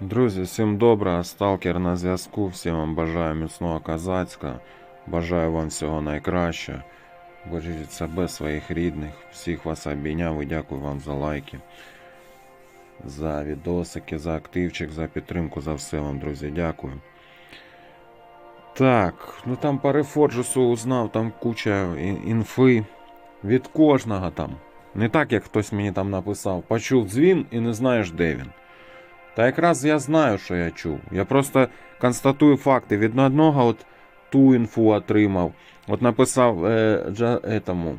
Друзі, всім доброго, сталкер на зв'язку. Всім вам бажаю міцного козацька. Бажаю вам всього найкращого. Бережіть себе, своїх рідних. Всіх вас обійняв і дякую вам за лайки, за відосики, за активчик, за підтримку, за все вам, друзі, дякую. Так, ну там по рефорджусу узнав, там куча інфи від кожного там. Не так, як хтось мені там написав. Почув дзвін і не знаєш, де він. Та якраз я знаю, що я чув. Я просто констатую факти. Від одного от ту інфу отримав. От написав е, джа, етому,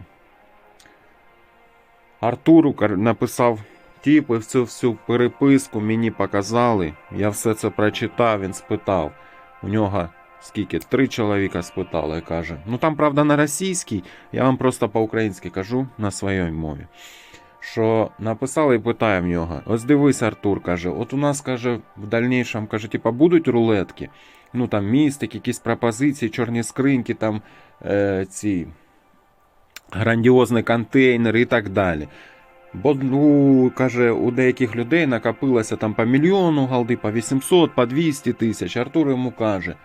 Артуру написав типу, і всю всю переписку мені показали. Я все це прочитав, він спитав. У нього скільки? Три чоловіка спитали каже. Ну там, правда, на російській, я вам просто по-українськи кажу на своїй мові що написали і питає в нього: ось дивись, Артур каже, от у нас каже, в дальнейшем каже, типа, будуть рулетки, ну там містик, якісь пропозиції, чорні скриньки, там е, ці грандіозні контейнери і так далі. Бо, ну, каже, у деяких людей накопилося там по мільйону галди, по 800, по 200 тисяч. Артур йому каже: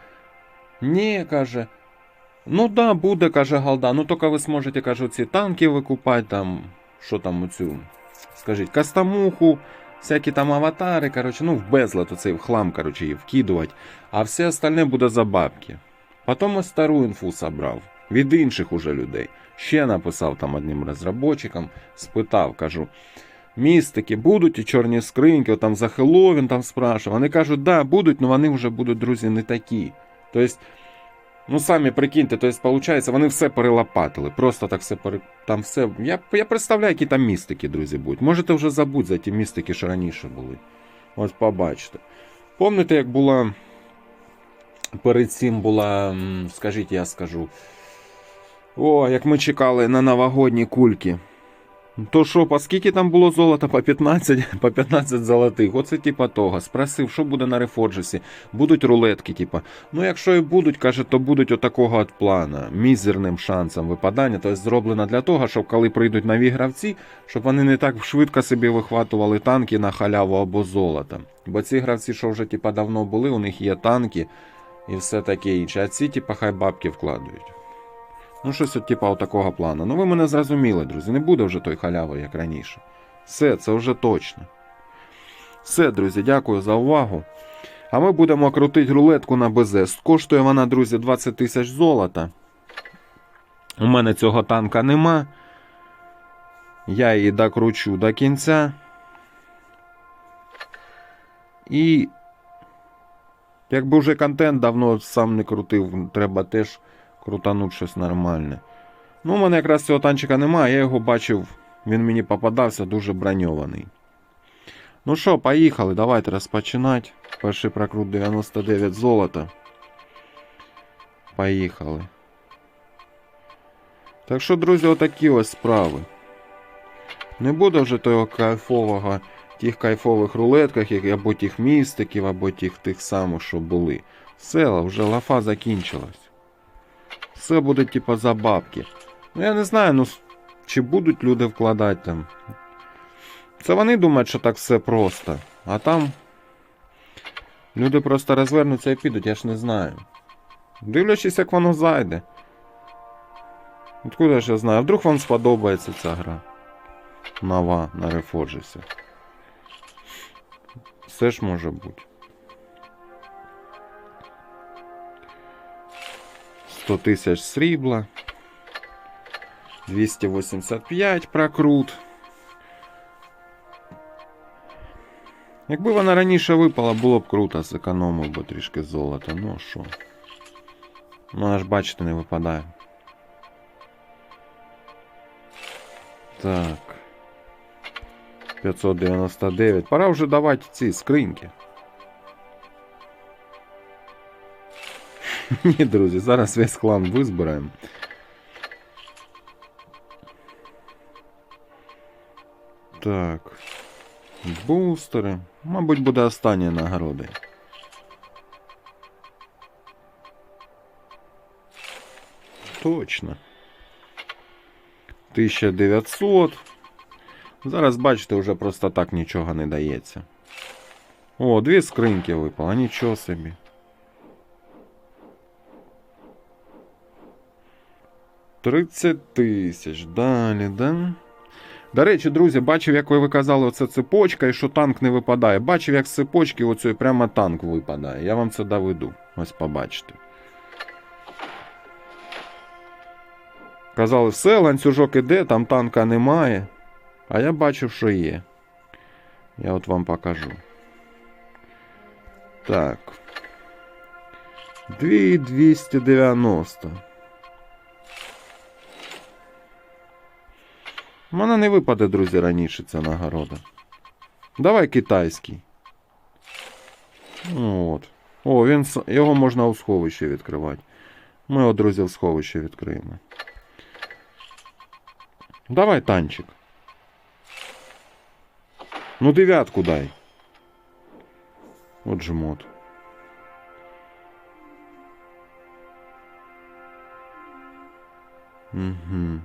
Ні, каже, ну да, буде, каже Галда, ну тільки ви зможете, каже, ці танки викупати там, що там оцю, скажіть, кастамуху, всякі там аватари, короче, ну в безлад оцей в хлам, короче, її вкидувати, а все остальне буде за бабки. Потім ось стару інфу собрав від інших уже людей. Ще написав там одним розробникам, спитав, кажу. Містики будуть і чорні скриньки, там за Хеллоуін там спрашивав. Вони кажуть, да, будуть, але вони вже будуть, друзі, не такі. Тобто, ну самі прикиньте, тобто, виходить, вони все перелопатили. Просто так все пере... там все. Я, я представляю, які там містики, друзі, будуть. Можете вже забути за ті містики, що раніше були. Ось побачите. Помните, як була. Перед цим була, скажіть, я скажу. О, як ми чекали на новогодні кульки. То що, по скільки там було золота? По 15, по 15 золотих. Оце типа того. Спросив, що буде на рефорджесі. Будуть рулетки, типа. Ну, якщо і будуть, каже, то будуть отакого от плана. Мізерним шансом випадання. Тобто зроблено для того, щоб коли прийдуть нові гравці, щоб вони не так швидко собі вихватували танки на халяву або золото. Бо ці гравці, що вже типа давно були, у них є танки і все таке інше. А ці, типа, хай бабки вкладують. Ну, щось от типа такого плану. Ну ви мене зрозуміли, друзі. Не буде вже той халяви, як раніше. Все, це вже точно. Все, друзі, дякую за увагу. А ми будемо крутити рулетку на БЗ. Коштує вона, друзі, 20 тисяч золота. У мене цього танка нема. Я її докручу до кінця. І. Якби вже контент давно сам не крутив, треба теж крутануть щось нормальне. Ну, у мене якраз цього танчика немає, я його бачив, він мені попадався дуже броньований. Ну що, поїхали, давайте розпочинати. Перший прокрут 99 золота. Поїхали. Так що, друзі, отакі ось справи. Не буде вже того кайфового, тих кайфових рулетках, або тих містиків, або тих тих самих, що були. Все, вже лафа закінчилась. Все буде типа за бабки. Ну я не знаю, ну чи будуть люди вкладати там. Це вони думають, що так все просто. А там люди просто розвернуться і підуть, я ж не знаю. Дивлячись, як воно зайде. Откуда ж я знаю? А вдруг вам сподобається ця гра? Нова на Reforged. Все ж може бути. 100 тисяч срібла. 285 прокрут. Якби вона раніше випала, було б круто, зекономив би трішки золота. Ну а що? Ну, аж бачите, не випадає. Так. 599. Пора вже давати ці скриньки. Ні, друзі, зараз весь хлам визбираємо. Так. Бустери. Мабуть, буде остання нагорода. Точно. 1900. Зараз, бачите, вже просто так нічого не дається. О, дві скриньки випало, нічого собі. Тридцять тисяч. Далі, да? До речі, друзі, бачив, як ви казали, оце цепочка і що танк не випадає. Бачив, як з цепочки оцеї прямо танк випадає. Я вам це доведу. Ось побачите. Казали, все, ланцюжок іде, там танка немає. А я бачив, що є. Я от вам покажу. Так. 2290. У мене не випаде, друзі, раніше ця нагорода. Давай китайський. От. О, він, його можна у сховищі відкривати. Ми його, друзі, в сховищі відкриємо. Давай танчик. Ну, дев'ятку дай. От жмот. Угу.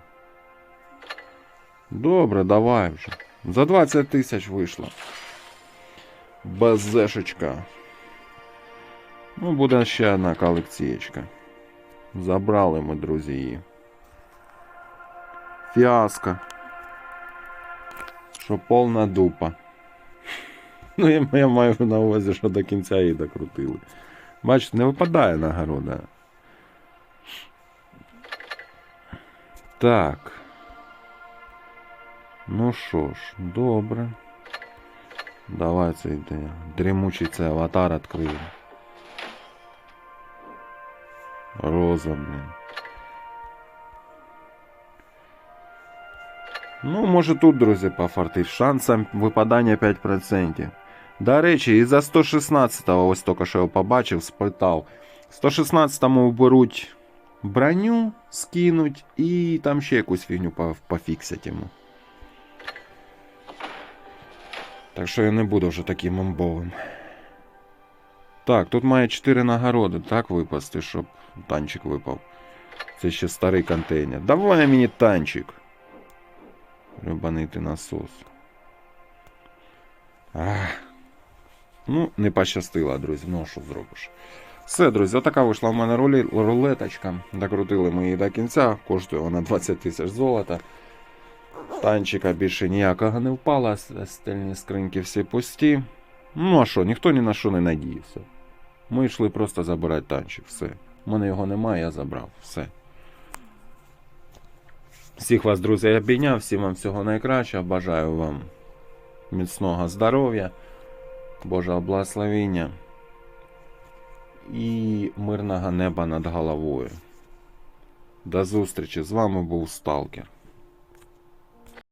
Добре, давай вже. За 20 тисяч вийшло. Безешечка. Ну, буде ще одна колекцієчка. Забрали ми, друзі, її. Фіаско. Що повна дупа. Ну, я, я маю на увазі, що до кінця її докрутили. Бачите, не випадає нагорода. Так. Ну що ж, добре. Давай це йде. Дрімучий це аватар відкриємо. Роза, блін. Ну, може тут, друзі, пофартить. Шансом випадання 5%. До речі, і за 116-го, ось тільки що я побачив, спитав. 116-му беруть броню, скинуть і там ще якусь фігню по- пофіксять йому. Так що я не буду вже таким имбовим. Так, тут має 4 нагороди, так випасти, щоб танчик випав. Це ще старий контейнер. Давай мені танчик. Любаний насос. Ах. Ну, не пощастило, друзі. Ну, що зробиш? Все, друзі, отака вийшла в мене рулеточка. Докрутили ми її до кінця. Коштує вона 20 тисяч золота. Танчика більше ніякого не впало, стельні скриньки всі пусті. Ну а що, ніхто ні на що не надіявся. Ми йшли просто забирати танчик, все. У мене його немає, я забрав. Все. Всіх вас, друзі, я обійняв, всім вам всього найкращого. Бажаю вам міцного здоров'я, Божого благословення і мирного неба над головою. До зустрічі! З вами був Сталкер.